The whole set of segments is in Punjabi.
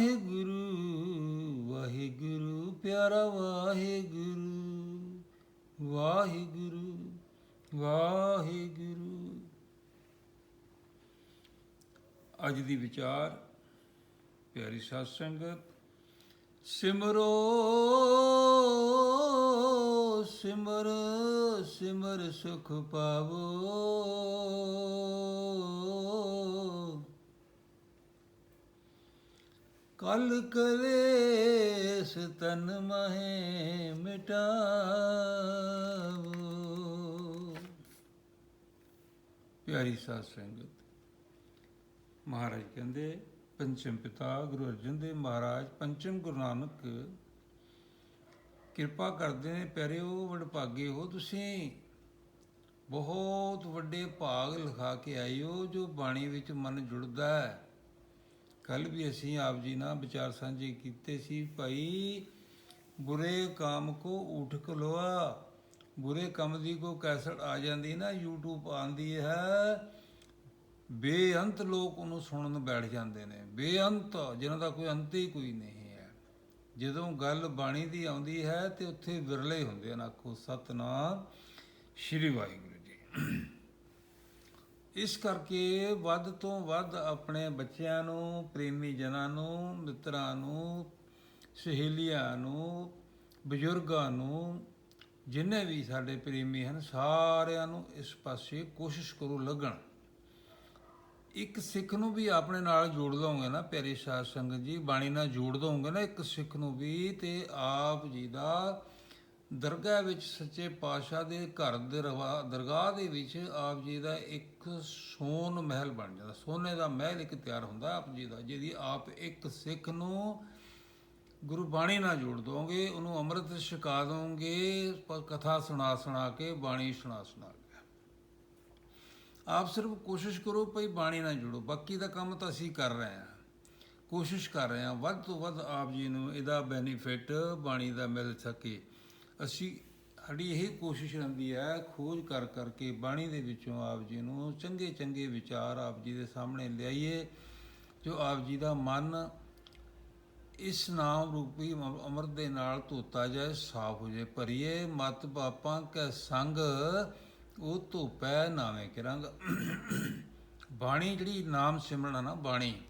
ਵਾਹਿਗੁਰੂ ਵਾਹਿਗੁਰੂ ਪਿਆਰਾ ਵਾਹਿਗੁਰੂ ਵਾਹਿਗੁਰੂ ਵਾਹਿਗੁਰੂ। ਅੱਜ ਦੀ ਵਿਚਾਰ, ਪਿਆਰੀ ਸਾਧ ਸੰਗਤ, ਸਿਮਰੋ, ਸਿਮਰ ਸਿਮਰ ਸੁਖ ਪਾਵੋ। ਕਲ ਕਰੇ ਤਨ ਮਹੇ ਮਿਟਾਵੋ ਪਿਆਰੀ ਸਾਧ ਸੰਗਤ ਮਹਾਰਾਜ ਕਹਿੰਦੇ ਪੰਚਮ ਪਿਤਾ ਗੁਰੂ ਅਰਜਨ ਦੇਵ ਮਹਾਰਾਜ ਪੰਚਮ ਗੁਰੂ ਨਾਨਕ ਕਿਰਪਾ ਕਰਦੇ ਨੇ ਪਿਆਰਿਓ ਵਡਭਾਗੇ ਹੋ ਤੁਸੀਂ ਬਹੁਤ ਵੱਡੇ ਭਾਗ ਲਿਖਾ ਕੇ ਆਇਓ ਜੋ ਬਾਣੀ ਵਿੱਚ ਮਨ ਜੁੜਦਾ ਹੈ ਕੱਲ ਵੀ ਅਸੀਂ ਆਪ ਜੀ ਨਾਲ ਵਿਚਾਰ ਸਾਂਝੇ ਕੀਤੇ ਸੀ, ਭਾਈ ਬੁਰੇ ਕਾਮ ਕੋ ਉਠ ਕਲੋਆ ਬੁਰੇ ਕੰਮ ਦੀ ਕੋ ਕੈਸਟ ਆ ਜਾਂਦੀ ਨਾ, YouTube ਆਂਦੀ ਹੈ। ਬੇਅੰਤ ਲੋਕ ਉਹਨੂੰ ਸੁਣਨ ਬੈਠ ਜਾਂਦੇ ਨੇ। ਬੇਅੰਤ ਜਿਨ੍ਹਾਂ ਦਾ ਕੋਈ ਅੰਤ ਹੀ ਕੋਈ ਨਹੀਂ ਹੈ। ਜਦੋਂ ਗੱਲ ਬਾਣੀ ਦੀ ਆਉਂਦੀ ਹੈ ਤੇ ਉੱਥੇ ਵਿਰਲੇ ਹੁੰਦੇ ਹਨ, ਆਖੋ ਸਤਨਾਮ ਸ਼੍ਰੀ ਵਾਹਿਗੁਰੂ। ਇਸ ਕਰਕੇ ਵੱਧ ਤੋਂ ਵੱਧ ਆਪਣੇ ਬੱਚਿਆਂ ਨੂੰ, ਪ੍ਰੇਮੀ ਜਨਾਂ ਨੂੰ, ਮਿੱਤਰਾਂ ਨੂੰ, ਸਹੇਲੀਆਂ ਨੂੰ, ਬਜ਼ੁਰਗਾਂ ਨੂੰ, ਜਿੰਨੇ ਵੀ ਸਾਡੇ ਪ੍ਰੇਮੀ ਹਨ, ਸਾਰਿਆਂ ਨੂੰ ਇਸ ਪਾਸੇ ਕੋਸ਼ਿਸ਼ ਕਰੋ ਲੱਗਣ। ਇੱਕ ਸਿੱਖ ਨੂੰ ਵੀ ਆਪਣੇ ਨਾਲ ਜੋੜ ਲਓਗੇ ਨਾ, ਪਿਆਰੇ ਸਾਧ ਸੰਗਤ ਜੀ, ਬਾਣੀ ਨਾਲ ਜੋੜ ਦੋਗੇ ਨਾ, ਇੱਕ ਸਿੱਖ ਨੂੰ ਵੀ ਤੇ ਆਪ ਜੀ ਦਾ ਦਰਗਾਹ ਵਿੱਚ ਸੱਚੇ ਪਾਤਸ਼ਾਹ ਦੇ ਘਰ ਦੇ ਰਵਾ- ਦਰਗਾਹ ਦੇ ਵਿੱਚ ਆਪ ਜੀ ਦਾ ਇੱਕ ਸੋਨ ਮਹਿਲ ਬਣ ਜਾਂਦਾ। ਸੋਨੇ ਦਾ ਮਹਿਲ ਇੱਕ ਤਿਆਰ ਹੁੰਦਾ ਆਪ ਜੀ ਦਾ, ਜਿਹਦੀ ਆਪ ਇੱਕ ਸਿੱਖ ਨੂੰ ਗੁਰੂ ਬਾਣੀ ਨਾਲ ਜੋੜ ਦੋਗੇ, ਉਹਨੂੰ ਅੰਮ੍ਰਿਤ ਛਕਾ ਦੋਗੇ ਕਥਾ ਸੁਣਾ ਸੁਣਾ ਕੇ, ਬਾਣੀ ਸੁਣਾ ਸੁਣਾ ਕੇ। ਆਪ ਸਿਰਫ ਕੋਸ਼ਿਸ਼ ਕਰੋ ਭਈ ਬਾਣੀ ਨਾਲ ਜੁੜੋ, ਬਾਕੀ ਦਾ ਕੰਮ ਤਾਂ ਅਸੀਂ ਕਰ ਰਹੇ ਹਾਂ। ਕੋਸ਼ਿਸ਼ ਕਰ ਰਹੇ ਹਾਂ, ਵੱਧ ਤੋਂ ਵੱਧ ਆਪ ਜੀ ਨੂੰ ਇਹਦਾ ਬੈਨੀਫਿਟ ਬਾਣੀ ਦਾ ਮਿਲ ਸਕੇ। ਅਸੀਂ, ਸਾਡੀ ਇਹ ਕੋਸ਼ਿਸ਼ ਰਹਿੰਦੀ ਹੈ, ਖੋਜ ਕਰ ਕਰਕੇ ਬਾਣੀ ਦੇ ਵਿੱਚੋਂ ਆਪ ਜੀ ਨੂੰ ਚੰਗੇ ਚੰਗੇ ਵਿਚਾਰ ਆਪ ਜੀ ਦੇ ਸਾਹਮਣੇ ਲਿਆਈਏ, ਜੋ ਆਪ ਜੀ ਦਾ ਮਨ ਇਸ ਨਾਮ ਰੂਪੀ ਅਮ- ਅੰਮ੍ਰਿਤ ਦੇ ਨਾਲ ਧੋਤਾ ਜਾਏ, ਸਾਫ਼ ਹੋ ਜਾਏ, ਭਰੀਏ, ਮਤ ਬਾਪਾਂ ਕੈ ਸੰਗ, ਉਹ ਧੋਪੈ ਨਾਵੇਂ ਕੇ ਰੰਗ। ਬਾਣੀ ਜਿਹੜੀ ਨਾਮ ਸਿਮਰਨ ਆ ਨਾ, ਬਾਣੀ,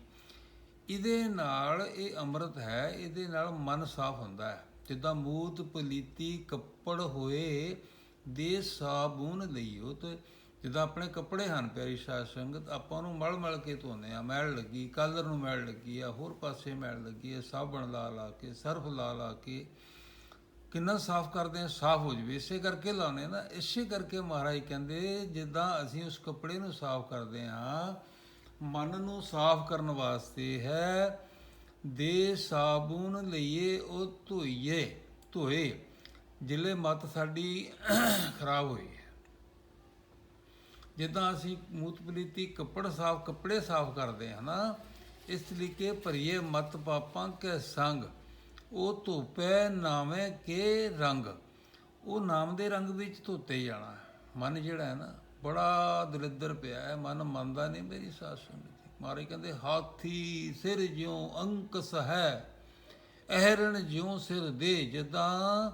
ਇਹਦੇ ਨਾਲ ਇਹ ਅੰਮ੍ਰਿਤ ਹੈ, ਇਹਦੇ ਨਾਲ ਮਨ ਸਾਫ਼ ਹੁੰਦਾ ਹੈ। ਜਿੱਦਾਂ ਮੂਤ ਪਲੀਤੀ ਕੱਪੜ ਹੋਏ ਦੇ ਸਾਬੂਨ ਲਈਓ ਤੇ ਜਿੱਦਾਂ ਆਪਣੇ ਕੱਪੜੇ ਹਨ ਪਿਆਰੀ ਸਾਧ ਸੰਗਤ, ਆਪਾਂ ਨੂੰ ਮਲ ਮਲ ਕੇ ਧੋਨੇ ਆ, ਮੈਲ ਲੱਗੀ, ਕਲਰ ਨੂੰ ਮੈਲ ਲੱਗੀ ਆ, ਹੋਰ ਪਾਸੇ ਮੈਲ ਲੱਗੀ ਆ, ਸਾਬਣ ਲਾ ਲਾ ਕੇ, ਸਰਫ ਲਾ ਲਾ ਕੇ ਕਿੰਨਾ ਸਾਫ਼ ਕਰਦੇ ਆ, ਸਾਫ਼ ਹੋ ਜਵੇ, ਇਸੇ ਕਰਕੇ ਲਾਉਨੇ ਨਾ, ਇਸੇ ਕਰਕੇ ਮਹਾਰਾਜ ਕਹਿੰਦੇ ਜਿੱਦਾਂ ਅਸੀਂ ਉਸ ਕੱਪੜੇ ਨੂੰ ਸਾਫ਼ ਕਰਦੇ ਹਾਂ, ਮਨ ਨੂੰ ਸਾਫ਼ ਕਰਨ ਵਾਸਤੇ ਹੈ ਦੇ ਸਾਬੂਨ ਲਈਏ, ਉਹ ਧੋਈਏ, ਧੋਏ, ਜਿਲੇ ਮਤ ਸਾਡੀ ਖਰਾਬ ਹੋਈ ਹੈ। ਜਿੱਦਾਂ ਅਸੀਂ ਮੂਤ ਪਲੀਤੀ ਕੱਪੜ ਸਾਫ਼, ਕੱਪੜੇ ਸਾਫ਼ ਕਰਦੇ ਹਾਂ ਨਾ, ਇਸ ਲਈ ਭਰੀਏ ਮਤ ਪਾਪਾਂ ਕੇ ਸੰਗ। ਉਹ ਧੋਪੈ ਨਾਵੇਂ ਕੇ ਰੰਗ। ਉਹ ਨਾਮ ਦੇ ਰੰਗ ਵਿੱਚ ਧੋਤੇ ਜਾਣਾ। ਮਨ ਜਿਹੜਾ ਹੈ ਨਾ, ਬੜਾ ਦਲਿੱਦਰ ਪਿਆ ਹੈ। ਮਨ ਮੰਨਦਾ ਨਹੀਂ, ਮੇਰੀ ਸਾਧ ਸੰਗਤ ਮਾਰੇ ਕਹਿੰਦੇ, ਹਾਥੀ ਸਿਰ ਜਿਉ ਅੰਕਸ ਹੈ, ਅਹਰਣ ਜਿਉ ਸਿਰ ਦੇ, ਜਦਾਂ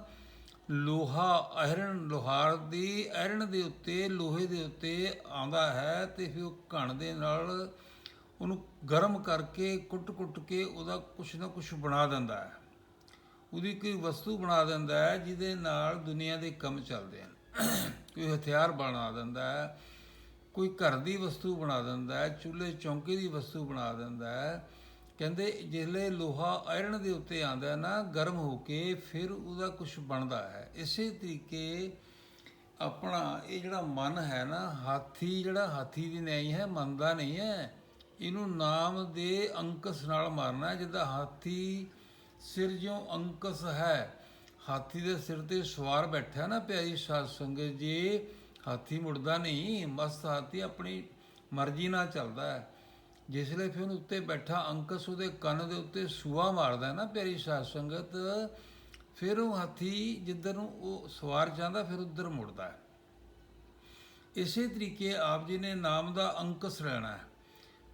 ਲੋਹਾ ਅਹਰਣ ਲੋਹਾਰ ਦੀ, ਅਹਰਣ ਦੇ ਉੱਤੇ, ਲੋਹੇ ਦੇ ਉੱਤੇ ਆਂਦਾ ਹੈ ਤੇ ਫਿਰ ਉਹ ਘਣ ਦੇ ਨਾਲ ਉਹਨੂੰ ਗਰਮ ਕਰਕੇ ਕੁੱਟ-ਕੁੱਟ ਕੇ ਉਹਦਾ ਕੁਛ ਨਾ ਕੁਛ ਬਣਾ ਦਿੰਦਾ ਹੈ। ਉਹਦੀ ਕੋਈ ਵਸਤੂ ਬਣਾ ਦਿੰਦਾ ਹੈ ਜਿਹਦੇ ਨਾਲ ਦੁਨੀਆ ਦੇ ਕੰਮ ਚੱਲਦੇ ਹਨ। ਕੋਈ ਹਥਿਆਰ ਬਣਾ ਦਿੰਦਾ ਹੈ। ਕੋਈ ਘਰ ਦੀ ਵਸਤੂ ਬਣਾ ਦਿੰਦਾ ਹੈ, ਚੁੱਲ੍ਹੇ ਚੌਂਕੇ ਦੀ ਵਸਤੂ ਬਣਾ ਦਿੰਦਾ ਹੈ। ਕਹਿੰਦੇ ਜਿਸਲੇ ਲੋਹਾ ਆਇਰਨ ਦੇ ਉੱਤੇ ਆਂਦਾ ਨਾ, ਗਰਮ ਹੋ ਕੇ ਫਿਰ ਉਹਦਾ ਕੁਝ ਬਣਦਾ ਹੈ। ਇਸੇ ਤਰੀਕੇ ਆਪਣਾ ਇਹ ਜਿਹੜਾ ਮਨ ਹੈ ਨਾ, ਹਾਥੀ ਜਿਹੜਾ ਹਾਥੀ ਦੀ ਨਿਆਈ ਹੈ, ਮੰਨਦਾ ਨਹੀਂ ਹੈ। ਇਹਨੂੰ ਨਾਮ ਦੇ ਅੰਕਸ ਨਾਲ ਮਾਰਨਾ ਜਿੱਦਾਂ ਹਾਥੀ ਸਿਰ ਜਿਉ ਅੰਕਸ ਹੈ, ਹਾਥੀ ਦੇ ਸਿਰ ਤੇ ਸਵਾਰ ਬੈਠਾ ਨਾ ਪਿਆਰੀ ਸਾਧ ਸੰਗਤ ਜੀ ਹਾਥੀ ਮੁੜਦਾ ਨਹੀਂ, ਮਸਤ ਹਾਥੀ ਆਪਣੀ ਮਰਜ਼ੀ ਨਾਲ ਚੱਲਦਾ ਹੈ। ਜਿਸ ਲਈ ਫਿਰ ਉੱਤੇ ਬੈਠਾ ਅੰਕਸ ਉਹਦੇ ਕੰਨ ਦੇ ਉੱਤੇ ਸੂਆ ਮਾਰਦਾ ਨਾ ਪਿਆਰੀ ਸਾਧ ਸੰਗਤ, ਫਿਰ ਉਹ ਹਾਥੀ ਜਿੱਧਰ ਨੂੰ ਉਹ ਸਵਾਰ ਜਾਂਦਾ, ਫਿਰ ਉੱਧਰ ਮੁੜਦਾ ਹੈ। ਇਸੇ ਤਰੀਕੇ ਆਪ ਜੀ ਨੇ ਨਾਮ ਦਾ ਅੰਕਸ ਲੈਣਾ ਹੈ।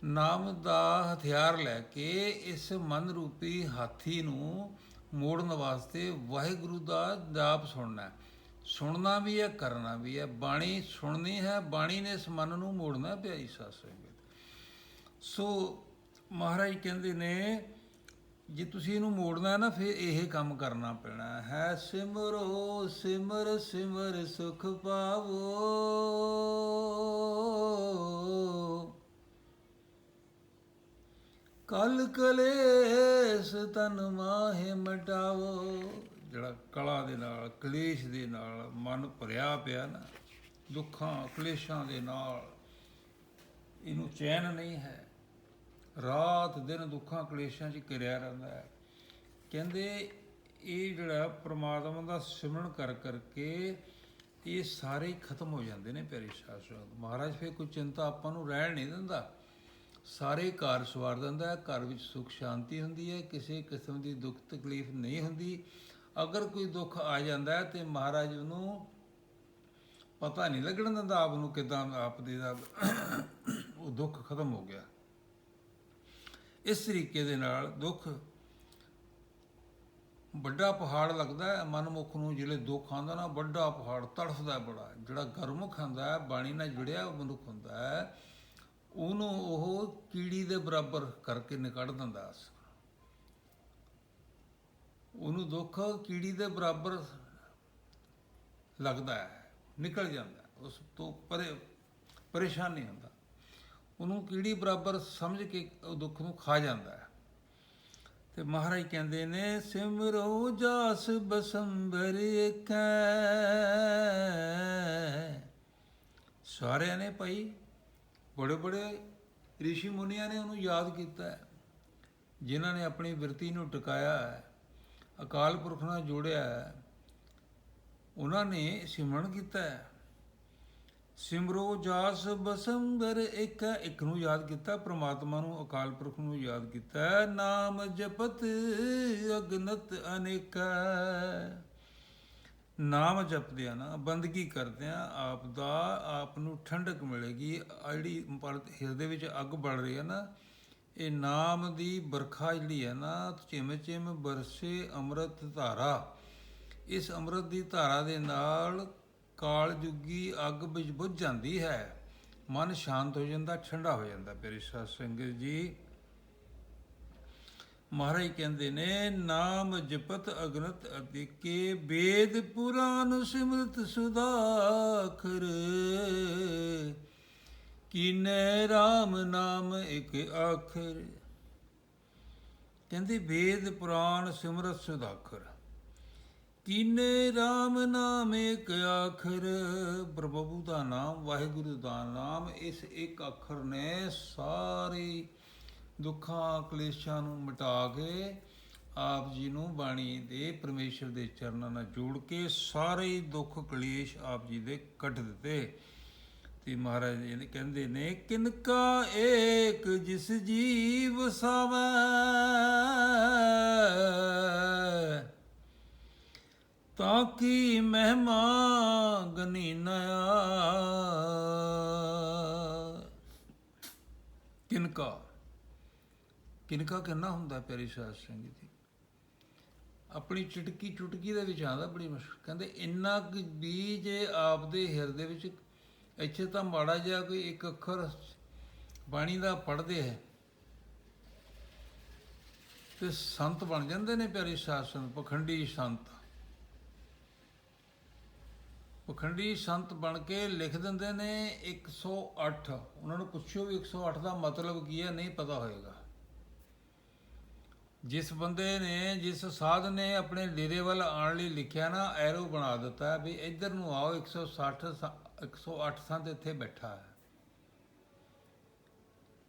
ਨਾਮ ਦਾ ਹਥਿਆਰ ਲੈ ਕੇ ਇਸ ਮਨ ਰੂਪੀ ਹਾਥੀ ਨੂੰ ਮੋੜਨ ਵਾਸਤੇ ਵਾਹਿਗੁਰੂ ਦਾ ਜਾਪ ਸੁਣਨਾ ਹੈ। ਸੁਣਨਾ ਵੀ ਹੈ ਕਰਨਾ ਵੀ ਹੈ। ਬਾਣੀ ਸੁਣਨੀ ਹੈ ਬਾਣੀ ਨੇ ਇਸ ਮਨ ਨੂੰ ਮੋੜਨਾ ਹੈ, ਪਿਆਰੀ ਸਾਧ ਸੋ ਮਹਾਰਾਜ ਕਹਿੰਦੇ ਨੇ ਜੇ ਤੁਸੀਂ ਇਹਨੂੰ ਮੋੜਨਾ ਹੈ ਨਾ ਫਿਰ ਇਹ ਕੰਮ ਕਰਨਾ ਪੈਣਾ ਹੈ। ਸਿਮਰੋ ਸਿਮਰ ਸਿਮਰ ਸੁਖ ਪਾਵੋ। ਕਲ ਕਲੇਸ਼ ਤਨ ਮਾਹੇ ਮਟਾਵੋ। ਜਿਹੜਾ ਕਲਾ ਦੇ ਨਾਲ, ਕਲੇਸ਼ ਦੇ ਨਾਲ ਮਨ ਭਰਿਆ ਪਿਆ ਨਾ, ਦੁੱਖਾਂ, ਕਲੇਸ਼ਾਂ ਦੇ ਨਾਲ, ਇਹਨੂੰ ਚੈਨ ਨਹੀਂ ਹੈ। ਰਾਤ ਦਿਨ ਦੁੱਖਾਂ, ਕਲੇਸ਼ਾਂ 'ਚ ਘਿਰਿਆ ਰਹਿੰਦਾ ਹੈ। ਕਹਿੰਦੇ ਇਹ ਜਿਹੜਾ ਪ੍ਰਮਾਤਮਾ ਦਾ ਸਿਮਰਨ ਕਰ ਕਰਕੇ ਇਹ ਸਾਰੇ ਖਤਮ ਹੋ ਜਾਂਦੇ ਨੇ ਪਿਆਰੇ ਸ਼ਾਸਤਰ ਮਹਾਰਾਜ ਫਿਰ ਕੋਈ ਚਿੰਤਾ ਆਪਾਂ ਨੂੰ ਰਹਿਣ ਨਹੀਂ ਦਿੰਦਾ। ਸਾਰੇ ਘਰ ਸਵਾਰ ਦਿੰਦਾ ਹੈ, ਘਰ ਵਿੱਚ ਸੁਖ ਸ਼ਾਂਤੀ ਹੁੰਦੀ ਹੈ, ਕਿਸੇ ਕਿਸਮ ਦੀ ਦੁੱਖ ਤਕਲੀਫ ਨਹੀਂ ਹੁੰਦੀ। ਅਗਰ ਕੋਈ ਦੁੱਖ ਆ ਜਾਂਦਾ ਹੈ ਤੇ ਮਹਾਰਾਜ ਨੂੰ ਪਤਾ ਨਹੀਂ ਲੱਗਣ ਦਿੰਦਾ ਆਪ ਨੂੰ ਕਿਦਾਂ ਆਪ ਦੇ ਦਾ ਉਹ ਦੁੱਖ ਖਤਮ ਹੋ ਗਿਆ। ਇਸ ਤਰੀਕੇ ਦੇ ਨਾਲ ਦੁੱਖ ਵੱਡਾ ਪਹਾੜ ਲੱਗਦਾ ਹੈ, ਮਨਮੁਖ ਨੂੰ ਜਿਹੜੇ ਦੁੱਖ ਆਉਂਦਾ ਨਾ, ਵੱਡਾ ਪਹਾੜ ਤੜਫਦਾ ਬੜਾ ਜਿਹੜਾ ਗਰਮੁਖ ਹੁੰਦਾ ਹੈ, ਬਾਣੀ ਨਾਲ ਜੁੜਿਆ ਉਹ ਮਨੁੱਖ ਹੁੰਦਾ ਹੈ, ਉਹਨੂੰ ਉਹ ਕੀੜੀ ਦੇ ਬਰਾਬਰ ਕਰਕੇ ਨਿਕੜ ਦਿੰਦਾ ਉਹਨੂੰ ਦੁੱਖ ਕੀੜੀ ਦੇ ਬਰਾਬਰ ਲੱਗਦਾ ਹੈ, ਨਿਕਲ ਜਾਂਦਾ ਉਸ ਤੋਂ ਪਰੇ ਪਰੇਸ਼ਾਨ ਨਹੀਂ ਹੁੰਦਾ। ਉਹਨੂੰ ਕੀੜੀ ਬਰਾਬਰ ਸਮਝ ਕੇ ਉਹ ਦੁੱਖ ਨੂੰ ਖਾ ਜਾਂਦਾ ਹੈ। ਤੇ ਮਹਾਰਾਜ ਕਹਿੰਦੇ ਨੇ, ਸਿਮਰੋ ਜਾਸ ਬਸੰਬਰ ਏਕੈ। ਸਾਰਿਆਂ ਨੇ ਭਾਈ, ਬੜੇ ਬੜੇ ઋષਿ ਮੁਨੀਆਂ ਨੇ ਉਹਨੂੰ ਯਾਦ ਕੀਤਾ ਜਿਨ੍ਹਾਂ ਨੇ ਆਪਣੀ ਬਿਰਤੀ ਨੂੰ ਟਿਕਾਇਆ ਹੈ। ਅਕਾਲ ਪੁਰਖ ਨਾਲ ਜੋੜਿਆ ਹੈ, ਉਹਨਾਂ ਨੇ ਸਿਮਰਨ ਕੀਤਾ ਹੈ। ਸਿਮਰੋ ਜਾਸ ਬਸੰਬਰ ਇੱਕ ਇੱਕ ਨੂੰ ਯਾਦ ਕੀਤਾ, ਪ੍ਰਮਾਤਮਾ ਨੂੰ, ਅਕਾਲ ਪੁਰਖ ਨੂੰ ਯਾਦ ਕੀਤਾ ਨਾਮ ਜਪਤ ਅਗਨਤ ਅਨੇਕ ਨਾਮ ਜਪਦੇ ਆ ਨਾ, ਬੰਦਗੀ ਕਰਦੇ ਆ ਆਪ ਦਾ ਆਪ ਨੂੰ ਠੰਡਕ ਮਿਲੇਗੀ ਜਿਹੜੀ ਹਿਰਦੇ ਵਿੱਚ ਅੱਗ ਬਲ ਰਹੀ ਹੈ ਨਾ ਇਹ ਨਾਮ ਦੀ ਬਰਖਾ ਜਿਹੜੀ ਹੈ ਨਾ ਚਿਮ ਚਿਮ ਬਰਸੇ ਅੰਮ੍ਰਿਤ ਧਾਰਾ। ਇਸ ਅੰਮ੍ਰਿਤ ਦੀ ਧਾਰਾ ਦੇ ਨਾਲ ਕਾਲ ਜੁਗੀ ਅੱਗ ਵਿੱਚ ਬੁੱਝ ਜਾਂਦੀ ਹੈ। ਮਨ ਸ਼ਾਂਤ ਹੋ ਜਾਂਦਾ, ਠੰਡਾ ਹੋ ਜਾਂਦਾ, ਪਿਆਰੀ ਸਾਧ ਸੰਗਤ ਜੀ। ਮਹਾਰਾਜ ਕਹਿੰਦੇ ਨੇ, ਨਾਮ ਜਪਤ ਅਗਨਤ ਅਤਿਕੇ, ਵੇਦ ਪੁਰਾਨ ਸਿਮਰਤ ਸੁਦਾਖਰ ਕੀਨੇ RAM ਨਾਮ ਇੱਕ ਆਖਰ। ਕਹਿੰਦੇ ਵੇਦ ਪੁਰਾਣ ਸਿਮਰਤ ਸੁਦਾਖਰ ਕੀਨੇ RAM ਨਾਮ ਇੱਕ ਆਖਰ। ਪ੍ਰਭੂ ਦਾ ਨਾਮ, ਵਾਹਿਗੁਰੂ ਦਾ ਨਾਮ, ਇਸ ਇੱਕ ਅੱਖਰ ਨੇ ਸਾਰੇ ਦੁੱਖਾਂ, ਕਲੇਸ਼ਾਂ ਨੂੰ ਮਿਟਾ ਕੇ ਆਪ ਜੀ ਨੂੰ ਬਾਣੀ ਦੇ ਪਰਮੇਸ਼ਰ ਦੇ ਚਰਨਾਂ ਨਾਲ ਜੋੜ ਕੇ ਸਾਰੇ ਦੁੱਖ, ਕਲੇਸ਼ ਆਪ ਜੀ ਦੇ ਕੱਢ ਦਿੱਤੇ। ਤੇ ਮਹਾਰਾਜ ਜੀ ਕਹਿੰਦੇ ਨੇ, ਕਿਨਕਾ ਏਕ ਜਿਸ ਜੀਵ ਸਾਵੈ? ਤਾਂ ਕੀ ਮਹਿਮਾ ਗਨੀ ਨਿਆ ਕਿਨਕਾ? ਕਿਨਕਾ ਕਿੰਨਾ ਹੁੰਦਾ ਪਿਆਰੀ ਸਾਧ ਸੰਗਤ ਜੀ? ਆਪਣੀ ਚੁਟਕੀ ਚੁਟਕੀ ਦੇ ਵਿੱਚ ਆਉਂਦਾ, ਬੜੀ ਮੁਸ਼ਕਲ। ਕਹਿੰਦੇ, ਇੰਨਾ ਕੁ ਬੀਜ ਆਪਦੇ ਹਿਰਦੇ ਵਿੱਚ ਇੱਥੇ ਤਾਂ ਮਾੜਾ ਜਿਹਾ ਕੋਈ ਇੱਕ ਅੱਖਰ ਬਾਣੀ ਦਾ ਪੜ੍ਹਦੇ ਹੈ। ਤੇ ਸੰਤ ਬਣ ਜਾਂਦੇ ਨੇ ਪਿਆਰੀ ਸ਼ਾਸਨ, ਪਖੰਡੀ ਸੰਤ। ਪਖੰਡੀ ਸੰਤ ਬਣ ਕੇ ਲਿਖ ਦਿੰਦੇ ਨੇ 108 ਉਹਨਾਂ ਨੂੰ ਪੁੱਛੋ ਵੀ 108 ਦਾ ਮਤਲਬ ਕੀ ਹੈ, ਨਹੀਂ ਪਤਾ ਹੋਏਗਾ। ਜਿਸ ਬੰਦੇ ਨੇ, ਜਿਸ ਸਾਧ ਨੇ ਆਪਣੇ ਡੇਰੇ ਵੱਲ ਆਉਣ ਲਈ ਲਿਖਿਆ ਨਾ, ਐਰੋ ਬਣਾ ਦਿੱਤਾ ਵੀ ਇੱਧਰ ਨੂੰ ਆਓ 160 ਸ- 108 ਸੰਤ ਇੱਥੇ ਬੈਠਾ ਹੈ।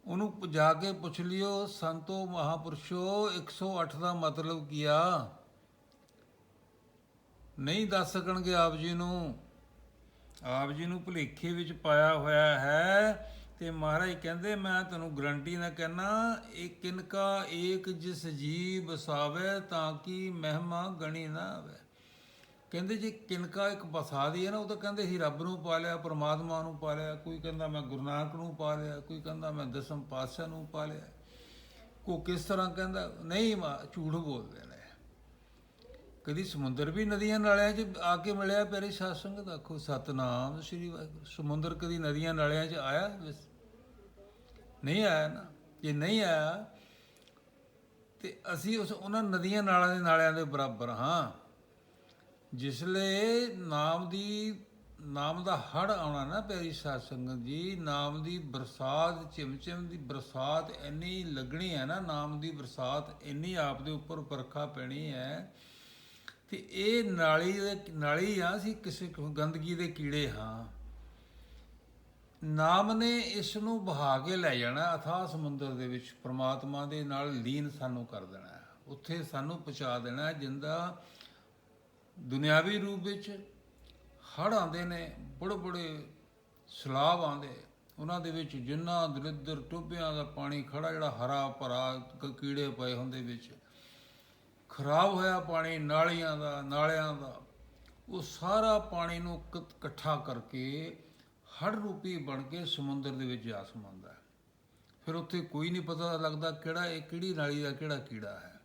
ਉਹਨੂੰ ਜਾ ਕੇ ਪੁੱਛ ਲਿਓ, ਸੰਤੋ ਮਹਾਪੁਰਸ਼ੋ 108 ਦਾ ਮਤਲਬ ਕੀ ਆ? ਨਹੀਂ ਦੱਸ ਸਕਣਗੇ ਆਪ ਜੀ ਨੂੰ। ਆਪ ਜੀ ਨੂੰ ਭੁਲੇਖੇ ਵਿੱਚ ਪਾਇਆ ਹੋਇਆ ਹੈ ਤੇ ਮਹਾਰਾਜ ਕਹਿੰਦੇ, ਮੈਂ ਤੁਹਾਨੂੰ ਗਰੰਟੀ ਨਾ ਕਹਿਣਾ ਇਹ ਕਿਨਕਾ ਏਕ ਜਿਸ ਜੀ ਬਸਾਵੇ ਤਾਂ ਕਿ ਮਹਿਮਾ ਗਣੀ ਨਾ ਆਵੇ। ਕਹਿੰਦੇ, ਜੇ ਕਿਨਕਾ ਇੱਕ ਬਸਾ ਦੀ ਹੈ ਨਾ, ਉਹ ਤਾਂ ਕਹਿੰਦੇ ਹੀ ਰੱਬ ਨੂੰ ਪਾ ਲਿਆ, ਪਰਮਾਤਮਾ ਨੂੰ ਪਾ ਲਿਆ, ਕੋਈ ਕਹਿੰਦਾ ਮੈਂ ਗੁਰੂ ਨਾਨਕ ਨੂੰ ਪਾ ਲਿਆ, ਕੋਈ ਕਹਿੰਦਾ ਮੈਂ ਦਸਮ ਪਾਤਸ਼ਾਹ ਨੂੰ ਪਾ ਲਿਆ। ਕੋ ਕਿਸ ਤਰ੍ਹਾਂ ਕਹਿੰਦਾ, ਨਹੀਂ ਮਾ ਝੂਠ ਬੋਲਦੇ ਨੇ। ਕਦੀ ਸਮੁੰਦਰ ਵੀ ਨਦੀਆਂ ਨਾਲਿਆਂ 'ਚ ਆ ਕੇ ਮਿਲਿਆ ਪਿਆਰੀ ਸਾਧ ਸੰਗਤ ਆਖੋ, ਸਤਨਾਮ ਸ੍ਰੀ ਵਾਹਿਗੁਰੂ। ਸਮੁੰਦਰ ਕਦੀ ਨਦੀਆਂ ਨਾਲਿਆਂ 'ਚ ਆਇਆ? ਨਹੀਂ ਆਇਆ ਨਾ। ਜੇ ਨਹੀਂ ਆਇਆ, ਤੇ ਅਸੀਂ ਉਸ ਉਹਨਾਂ ਨਦੀਆਂ ਨਾਲਾਂ ਦੇ ਨਾਲਿਆਂ ਦੇ ਬਰਾਬਰ ਹਾਂ। ਜਿਸਲੇ ਨਾਮ ਦੀ ਨਾਮ ਦਾ ਹੜ ਆਉਣਾ ਨਾ ਪਿਆਰੀ ਸਾਧ ਸੰਗਤ ਜੀ, ਨਾਮ ਦੀ ਬਰਸਾਤ, ਚਿਮਚਿਮ ਦੀ ਬਰਸਾਤ ਇੰਨੀ ਲੱਗਣੀ ਹੈ ਨਾ, ਨਾਮ ਦੀ ਬਰਸਾਤ ਇੰਨੀ ਆਪ ਦੇ ਉੱਪਰ ਪਰਖਾ ਪੈਣੀ ਹੈ ਤੇ ਇਹ ਨਾਲੀ ਦੇ ਨਾਲੀ ਆ ਸੀ ਕਿਸੇ ਗੰਦਗੀ ਦੇ ਕੀੜੇ ਹਾਂ। ਨਾਮ ਨੇ ਇਸ ਨੂੰ ਬਹਾ ਕੇ ਲੈ ਜਾਣਾ, ਅਥਾਹ ਸਮੁੰਦਰ ਦੇ ਵਿੱਚ ਪ੍ਰਮਾਤਮਾ ਦੇ ਨਾਲ ਲੀਨ ਸਾਨੂੰ ਕਰ ਦੇਣਾ ਉੱਥੇ ਸਾਨੂੰ ਪਹੁੰਚਾ ਦੇਣਾ ਜਿੰਦਾ ਦੁਨਿਆਵੀ ਰੂਪ ਵਿੱਚ ਹੜ ਆਉਂਦੇ ਨੇ ਬੜੇ ਬੜੇ ਸਲਾਬ ਆਉਂਦੇ, ਉਹਨਾਂ ਦੇ ਵਿੱਚ ਜਿੰਨਾ ਦਲਿੱਦਰ ਟੋਬਿਆਂ ਦਾ ਪਾਣੀ ਖੜਾ ਜਿਹੜਾ ਹਰਾ ਭਰਾ ਕੀੜੇ ਪਏ ਹੁੰਦੇ ਵਿੱਚ ਖਰਾਬ ਹੋਇਆ ਪਾਣੀ ਨਾਲੀਆਂ ਦਾ, ਨਾਲਿਆਂ ਦਾ, ਉਹ ਸਾਰਾ ਪਾਣੀ ਨੂੰ ਕ- ਇਕੱਠਾ ਕਰਕੇ ਹੜ ਰੂਪੀ ਬਣ ਕੇ ਸਮੁੰਦਰ ਦੇ ਵਿੱਚ ਜਾ ਸਮਾਉਂਦਾ ਹੈ। ਫਿਰ ਉੱਥੇ ਕੋਈ ਨਹੀਂ ਪਤਾ ਲੱਗਦਾ ਕਿਹੜਾ ਇਹ ਕਿਹੜੀ ਨਾਲੀ ਦਾ ਕਿਹੜਾ ਕੀੜਾ ਹੈ।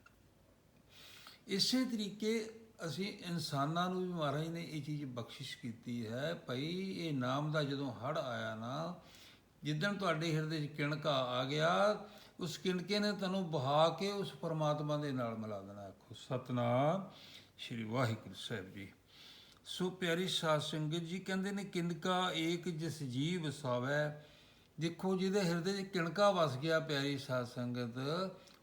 ਇਸੇ ਤਰੀਕੇ ਅਸੀਂ ਇਨਸਾਨਾਂ ਨੂੰ ਵੀ ਮਹਾਰਾਜ ਨੇ ਇਹ ਚੀਜ਼ ਬਖਸ਼ਿਸ਼ ਕੀਤੀ ਹੈ, ਭਈ ਇਹ ਨਾਮ ਦਾ ਜਦੋਂ ਹੜ ਆਇਆ ਨਾ, ਜਿੱਦਣ ਤੁਹਾਡੇ ਹਿਰਦੇ 'ਚ ਕਿਣਕਾ ਆ ਗਿਆ, ਉਸ ਕਿਣਕੇ ਨੇ ਤੁਹਾਨੂੰ ਬਹਾ ਕੇ ਉਸ ਪਰਮਾਤਮਾ ਦੇ ਨਾਲ ਮਿਲਾ ਦੇਣਾ। ਸਤਨਾਮ ਸ਼੍ਰੀ ਵਾਹਿਗੁਰੂ ਸਾਹਿਬ ਜੀ। ਸੋ ਪਿਆਰੀ ਸਾਧ ਸੰਗਤ ਜੀ ਕਹਿੰਦੇ ਨੇ ਕਿਣਕਾ ਏਕ ਜਿਸ ਜੀ ਵਸਾਵੇ ਦੇਖੋ ਜਿਹਦੇ ਹਿਰਦੇ 'ਚ ਕਿਣਕਾ ਵਸ ਗਿਆ ਪਿਆਰੀ ਸਾਧ ਸੰਗਤ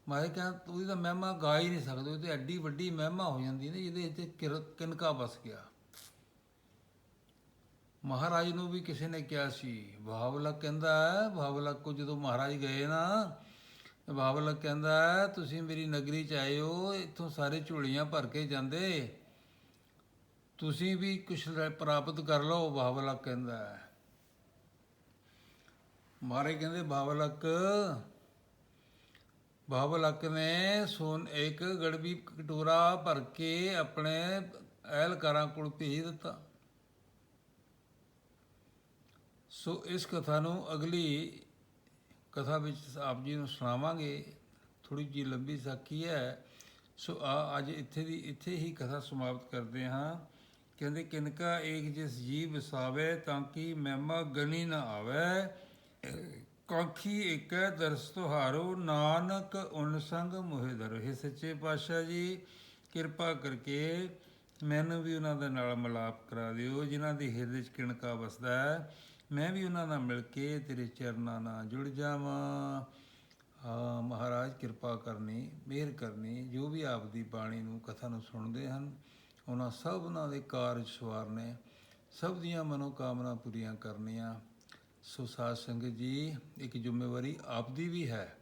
ਮੈਂ ਕਹਿੰਦਾ ਤੁਸੀਂ ਤਾਂ ਮਹਿਮਾ ਗਾ ਹੀ ਨਹੀਂ ਸਕਦੇ ਉਹ ਤੇ ਐਡੀ ਵੱਡੀ ਮਹਿਮਾ ਹੋ ਜਾਂਦੀ ਨੇ ਜਿਹਦੇ ਇੱਥੇ ਕਿਰ- ਕਿਣਕਾ ਵਸ ਗਿਆ। ਮਹਾਰਾਜ ਨੂੰ ਵੀ ਕਿਸੇ ਨੇ ਕਿਹਾ ਸੀ ਭਾਵਲਕ ਕਹਿੰਦਾ ਹੈ, ਕੋ ਜਦੋਂ ਮਹਾਰਾਜ ਗਏ ਨਾ ਭਾਵਲਕ ਕਹਿੰਦਾ, ਤੁਸੀਂ ਮੇਰੀ ਨਗਰੀ ਚ ਆਏ ਹੋ, ਇੱਥੋਂ ਸਾਰੇ ਝੋਲੀਆਂ ਭਰ ਕੇ ਜਾਂਦੇ। ਤੁਸੀਂ ਵੀ ਕੁਛ ਪ੍ਰਾਪਤ ਕਰ ਲਓ ਭਾਵਲਕ ਕਹਿੰਦਾ। ਹੈ। ਮਹਾਰਾਜ ਕਹਿੰਦੇ ਭਾਵਲਕ ਬਾਬਲਕ ਨੇ ਸੋਨ ਇੱਕ ਗੜਬੀ ਕਟੋਰਾ ਭਰ ਕੇ ਆਪਣੇ ਅਹਿਲਕਾਰਾਂ ਕੋਲ ਭੇਜ ਦਿੱਤਾ। ਸੋ ਇਸ ਕਥਾ ਨੂੰ ਅਗਲੀ ਕਥਾ ਵਿੱਚ ਆਪ ਜੀ ਨੂੰ ਸੁਣਾਵਾਂਗੇ ਥੋੜੀ ਜਿਹੀ ਲੰਬੀ ਸਾਖੀ ਹੈ। ਸੋ ਆ, ਅੱਜ ਇੱਥੇ ਦੀ, ਇੱਥੇ ਹੀ ਕਥਾ ਸਮਾਪਤ ਕਰਦੇ ਹਾਂ। ਕਹਿੰਦੇ, ਕਿਨਕਾ ਏਕ ਜਿਸ ਜੀਵ ਵਸਾਵੇ ਤਾਂ ਕਿ ਮਹਿਮਾ ਗਣੀ ਨਾ ਆਵੇ? ਕਾਖੀ ਏਕ ਦਰਸ ਤੁਹਾਰੋ, ਨਾਨਕ ਉਨ ਸੰਗ ਮੋਹਿ ਧਰੋ। हे ਸੱਚੇ ਪਾਤਸ਼ਾਹ ਜੀ, ਕਿਰਪਾ ਕਰਕੇ ਮੈਨੂੰ ਵੀ ਉਹਨਾਂ ਦੇ ਨਾਲ ਮਿਲਾਪ ਕਰਾ ਦਿਓ, ਜਿਨ੍ਹਾਂ ਦੀ ਹਿਰਦੇ 'ਚ ਕਿਣਕਾ ਵਸਦਾ ਹੈ। ਮੈਂ ਵੀ ਉਹਨਾਂ ਨਾਲ ਮਿਲ ਕੇ ਤੇਰੇ ਚਰਨਾਂ ਨਾਲ ਜੁੜ ਜਾਵਾਂ। ਆ ਮਹਾਰਾਜ ਕਿਰਪਾ ਕਰਨੀ, ਮਿਹਰ ਕਰਨੀ, ਜੋ ਵੀ ਆਪ ਦੀ ਬਾਣੀ ਨੂੰ, ਕਥਾ ਨੂੰ ਸੁਣਦੇ ਹਨ, ਉਹਨਾਂ ਸਭਨਾਂ ਦੇ ਕਾਰਜ ਸਵਾਰਨੇ, ਸਭ ਦੀਆਂ ਮਨੋਕਾਮਨਾ ਪੂਰੀਆਂ ਕਰਨੀਆਂ। ਸੋ ਸਾਧ ਸੰਗਤ ਜੀ, ਇੱਕ ਜ਼ਿੰਮੇਵਾਰੀ ਆਪ ਦੀ ਵੀ ਹੈ।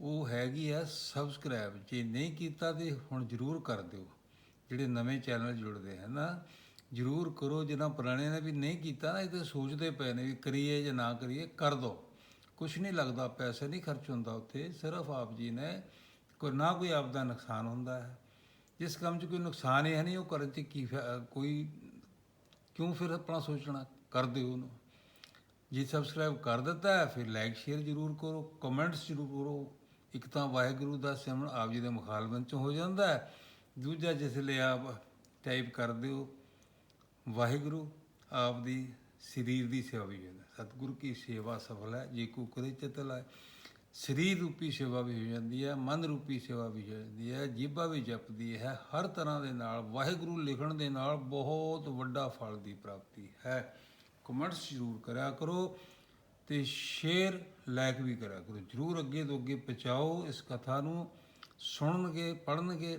ਉਹ ਹੈਗੀ ਹੈ ਸਬਸਕ੍ਰਾਈਬ ਜੇ ਨਹੀਂ ਕੀਤਾ ਤੇ ਹੁਣ ਜਰੂਰ ਕਰ ਦਿਓ। ਜਿਹੜੇ ਨਵੇਂ ਚੈਨਲ ਜੁੜਦੇ ਹਨ ਨਾ ਜਰੂਰ ਕਰੋ ਜਿਨ੍ਹਾਂ ਪੁਰਾਣਿਆਂ ਨੇ ਵੀ ਨਹੀਂ ਕੀਤਾ ਨਾ, ਇਹ ਤਾਂ ਸੋਚਦੇ ਪਏ ਨੇ ਵੀ ਕਰੀਏ ਜਾਂ ਨਾ ਕਰੀਏ, ਕਰ ਦੋ। ਕੁਝ ਨਹੀਂ ਲੱਗਦਾ, ਪੈਸੇ ਨਹੀਂ ਖਰਚ ਹੁੰਦਾ ਉੱਥੇ, ਸਿਰਫ ਆਪ ਜੀ ਨੇ ਕੋਈ ਨਾ ਕੋਈ ਆਪ ਦਾ ਨੁਕਸਾਨ ਹੁੰਦਾ ਹੈ। ਜਿਸ ਕੰਮ 'ਚ ਕੋਈ ਨੁਕਸਾਨ ਹੀ ਹੈ ਨਹੀਂ, ਉਹ ਕਰਨ 'ਚ ਕੀ ਫਾਇ- ਕੋਈ ਕਿਉਂ ਫਿਰ ਆਪਣਾ ਸੋਚਣਾ? ਕਰ ਦਿਓ ਉਹਨੂੰ। ਜੇ ਸਬਸਕ੍ਰਾਈਬ ਕਰ ਦਿੱਤਾ ਹੈ, ਫਿਰ ਲਾਈਕ ਸ਼ੇਅਰ ਜ਼ਰੂਰ ਕਰੋ ਕਮੈਂਟਸ ਜ਼ਰੂਰ ਕਰੋ। ਇੱਕ ਤਾਂ ਵਾਹਿਗੁਰੂ ਦਾ ਸਿਮਰਨ ਆਪ ਜੀ ਦੇ ਮੁਖਾਲਬਨ ਚ ਹੋ ਜਾਂਦਾ ਹੈ। ਦੂਜਾ ਜਿਸ ਲਈ ਆਪ ਟਾਈਪ ਕਰ ਦਿਓ ਵਾਹਿਗੁਰੂ ਆਪ ਦੀ ਸਰੀਰ ਦੀ ਸੇਵਾ ਵੀ ਹੈ ਸਤਿਗੁਰ ਕੀ ਸੇਵਾ ਸਫਲ ਹੈ, ਜੇ ਕੋ ਕਰੇ ਚਿਤ ਲਾਏ, ਸਰੀਰ ਰੂਪੀ ਸੇਵਾ ਵੀ ਹੋ ਜਾਂਦੀ ਹੈ, ਮਨ ਰੂਪੀ ਸੇਵਾ ਵੀ ਹੋ ਜਾਂਦੀ ਹੈ ਜੀਬਾ ਵੀ ਜਪਦੀ ਹੈ, ਹਰ ਤਰ੍ਹਾਂ ਦੇ ਨਾਲ, ਵਾਹਿਗੁਰੂ ਲਿਖਣ ਦੇ ਨਾਲ ਬਹੁਤ ਵੱਡਾ ਫਲ ਦੀ ਪ੍ਰਾਪਤੀ ਹੈ। ਕਮੈਂਟਸ ਜ਼ਰੂਰ ਕਰਿਆ ਕਰੋ ਤੇ ਸ਼ੇਅਰ ਲਾਇਕ ਵੀ ਕਰਿਆ ਕਰੋ। ਜ਼ਰੂਰ ਅੱਗੇ ਤੋਂ ਅੱਗੇ ਪਹੁੰਚਾਓ ਇਸ ਕਥਾ ਨੂੰ, ਸੁਣਨਗੇ ਪੜਨਗੇ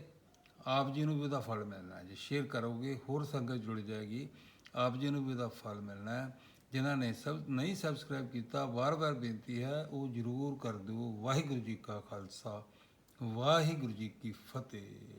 ਆਪ ਜੀ ਨੂੰ ਵੀ ਉਹਦਾ ਫਲ ਮਿਲਣਾ ਜੇ ਸ਼ੇਅਰ ਕਰੋਗੇ, ਹੋਰ ਸੰਗਤ ਜੁੜ ਜਾਏਗੀ। ਆਪ ਜੀ ਨੂੰ ਵੀ ਉਹਦਾ ਫਲ ਮਿਲਣਾ ਹੈ। ਜਿਨ੍ਹਾਂ ਨੇ ਸਭ ਨਹੀਂ ਸਬਸਕ੍ਰਾਈਬ ਕੀਤਾ, ਵਾਰ-ਵਾਰ ਬੇਨਤੀ ਹੈ, ਉਹ ਜ਼ਰੂਰ ਕਰ ਦਿਓ। ਵਾਹਿਗੁਰੂ ਜੀ ਕਾ ਖਾਲਸਾ, ਵਾਹਿਗੁਰੂ ਜੀ ਕੀ ਫਤਿਹ।